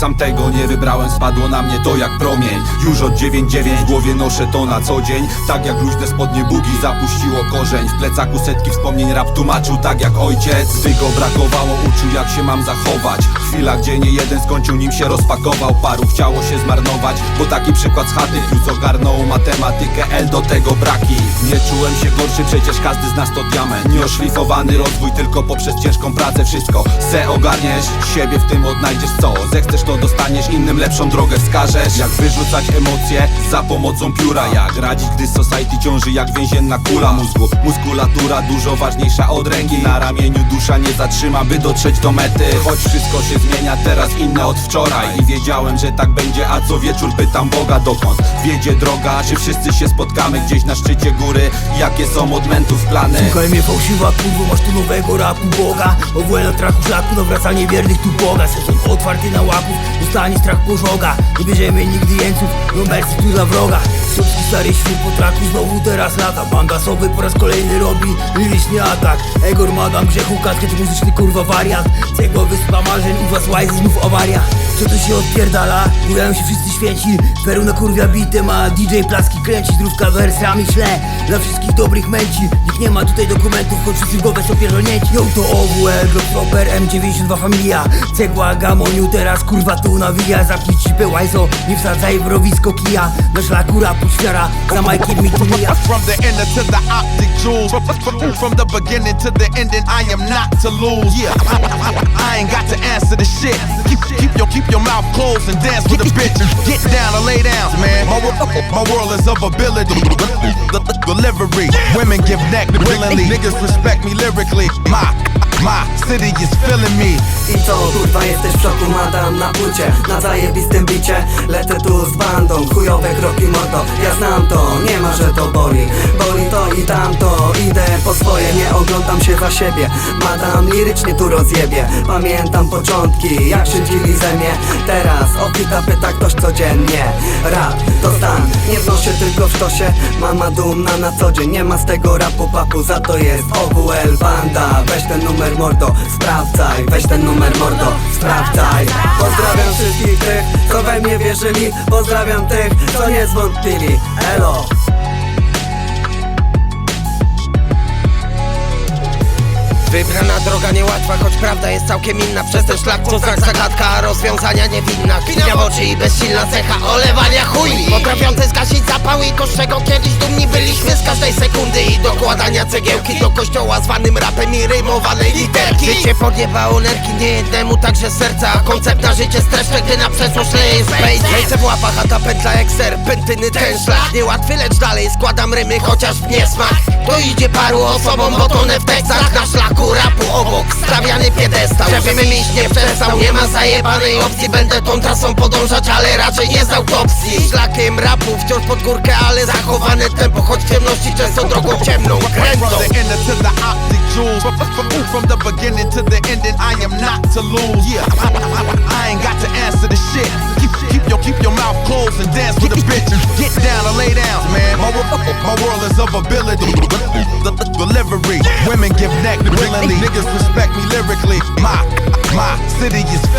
tamtego nie wybrałem Spadło na mnie to jak promień. Już od 9-9 w głowie noszę to na co dzień. Tak jak luźne spodnie bugi zapuściło korzeń. W plecaku setki wspomnień rap tłumaczył tak jak ojciec. Go brakowało uczył jak się mam zachować. Chwila gdzie nie jeden skończył nim się rozpakował. Paru chciało się zmarnować Bo taki przykład z chaty Plus ogarnął matematykę L do tego braki Nie czułem się gorszy przecież każdy z nas to diament. Nieoszlifowany rozwój tylko poprzez ciężką pracę. Wszystko se ogarniesz Siebie w tym odnajdziesz. Co? Zechcesz to dostaniesz Innym lepszą drogę wskażesz. Jak wyrzucać emocje za pomocą pióra? Jak radzić gdy society ciąży jak więzienna kula mózgu? Muskulatura dużo ważniejsza od ręki. Na ramieniu dusza nie zatrzyma by dotrzeć do mety. Choć wszystko się zmienia teraz inne od wczoraj. I wiedziałem, że tak będzie, a co wieczór pytam Boga dokąd wiedzie droga? Czy wszyscy się spotkamy gdzieś na szczycie góry Jakie są odmentów plany? Słuchaj mnie fałszywa kurwo, masz tu nowego rapu Boga. Owłę na traku szlaku, nawracanie wiernych tu Boga. Sezon otwarty na łaków, dostanie strach pożoga. Nie bierzemy nigdy jeńców, no mercy tu dla wroga. Szybki stary świr po traku, znowu teraz lata. Bandasowy po raz kolejny robi liryczny atak. Egor madam grzechu, kasket muzyczny kurwa wariat. Cegła wyspa marzeń, u was łajzy znów awaria Co tu się odpierdala? Mówią się wszyscy święci. Peru na kurwia bity ma. DJ Plaski kręci Zdrówka wersami śle. Dla wszystkich dobrych męci. Nikt nie ma tutaj dokumentów, choć wszyscy w głowę są pierdolnięci. Yo to OWL, Glockstopper, M92 familia. Cegła gamoniu, teraz kurwa tu nawija. Zapnij cipę łajzo, nie wsadzaj w rowisko kija. Na szlaku rapu świara, za majkiem mi tu mija. From the inner to the optic jewels. From, the beginning to the ending, I am not to lose. I ain't got to answer the shit. Keep, keep your keep your mouth closed and dance with the bitch. Get down or lay down, man. My, my world is of ability. Delivery. Women give neck willingly. Niggas respect me lyrically. My my city is feeling me. I co, kurwa jesteś w szoku, madam na płycie Na zajebistym bicie, lecę tu z bandą Chujowe kroki mordo, ja znam to Nie ma, że to boli Boli to i tamto, idę po swoje Oglądam się za siebie. Madam lirycznie tu rozjebie. Pamiętam początki, jak szydzili ze mnie. Teraz okita pyta ktoś codziennie. Rap to stan, nie wnoszę tylko w sztosie. Mama dumna na co dzień, nie ma z tego rapu papu. Za to jest OWL banda. Weź ten numer mordo, sprawdzaj Weź ten numer mordo, sprawdzaj. Pozdrawiam wszystkich tych, co we mnie wierzyli. Pozdrawiam tych, co nie zwątpili Elo Wybrana droga niełatwa, choć prawda jest całkiem inna. Przez ten szlak to zagadka, rozwiązania niewinna. Kwinia w oczy i bezsilna cecha olewania chujni Potrafiące zgasić zapał i to z czego kiedyś dumni byliśmy Z każdej sekundy i dokładania cegiełki Do kościoła zwanym rapem i rymowanej literki. Życie podjebało nerki niejednemu, także serca. Koncept na życie streszczę, gdy na przeszłość leje space w łapach, a ta pętla jak ten szlak. Niełatwy, lecz dalej składam rymy, chociaż w niesmak To idzie paru osobom, bo tonę w tekstach Na szlaku piedestał Żebym iść nie ma zajebanej opcji Będę tą trasą podążać, ale raczej nie z autopsji Szlakiem rapu, wciąż pod górkę, ale zachowane tempo Choć w ciemności często drogą ciemną, kręcą From the the the beginning to the ending, I am not to lose. Yeah, I, I- I ain't got to answer the shit. Keep, keep your keep your mouth closed and dance with the bitch. Get down lay down, man. My, my world is of ability. The, the delivery. Women give neck willingly. Niggas respect me lyrically. My city is feeling me.